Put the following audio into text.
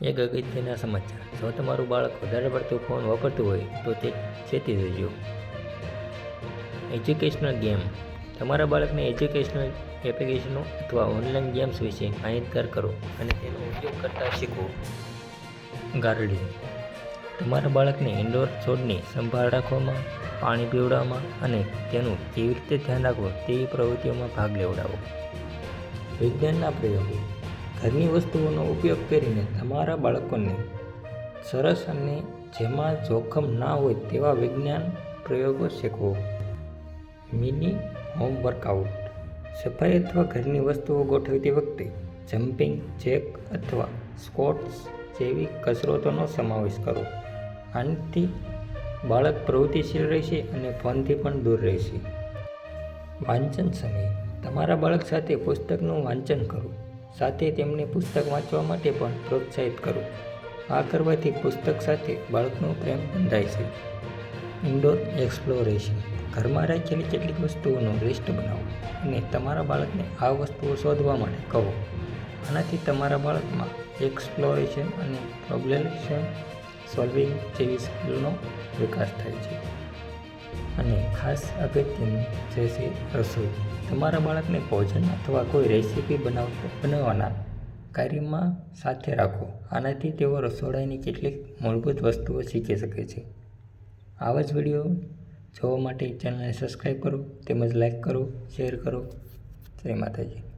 એક અગત્યના સમાચાર જો તમારું બાળક વધારે પડતું ફોન વાપરતું હોય, તો તે ચેતી જજો એજ્યુકેશનલ ગેમ તમારા બાળકને એજ્યુકેશનલ એપ્લિકેશનો અથવા ઓનલાઈન ગેમ્સ વિશે માહિતગાર કરો અને તેનો ઉપયોગ કરતા શીખવો ગાર્ડનિંગ તમારા બાળકને ઇન્ડોર છોડની સંભાળ રાખવામાં, પાણી પીવડાવવામાં અને તેનું કેવી રીતે ધ્યાન રાખવું તેવી પ્રવૃત્તિઓમાં ભાગ લેવડાવો. વિજ્ઞાનના પ્રયોગો. ઘરની વસ્તુઓનો ઉપયોગ કરીને તમારા બાળકોને સરસ અને જેમાં જોખમ ના હોય તેવા વિજ્ઞાન પ્રયોગો શીખવો. મિની હોમ વર્કઆઉટ સફાઈ અથવા ઘરની વસ્તુઓ ગોઠવતી વખતે જમ્પિંગ જેક અથવા સ્કોટ્સ જેવી કસરતોનો સમાવેશ કરો. આનાથી બાળક પ્રવૃત્તિશીલ રહેશે અને ફોનથી પણ દૂર રહેશે. વાંચન સમય તમારા બાળક સાથે પુસ્તકનું વાંચન કરો. સાથે તેમને પુસ્તક વાંચવા માટે પણ પ્રોત્સાહિત કરો. આ કરવાથી પુસ્તક સાથે બાળકનો પ્રેમ બંધાય છે. Indoor exploration. ઘરમાં રાખેલી કેટલીક વસ્તુઓનો લિસ્ટ બનાવો અને તમારા બાળકને આ વસ્તુઓ શોધવા માટે કહો. આનાથી તમારા બાળકમાં એક્સપ્લોરેશન અને પ્રોબ્લેમ સોલ્વિંગ જેવી સ્કિલનો વિકાસ થાય છે. અને ખાસ અગત્યનું જે છે રસોઈ. તમારા બાળકને ભોજન અથવા કોઈ રેસીપી બનાવતા, બનાવવાના કાર્યમાં સાથે રાખો. આનાથી તેઓ રસોડાની કેટલીક મૂળભૂત વસ્તુઓ શીખી શકે છે. આવા જ વીડિયો જોવા માટે ચેનલને સબસ્ક્રાઈબ કરો, તેમજ લાઈક કરો શેર કરો. જય માતાજી.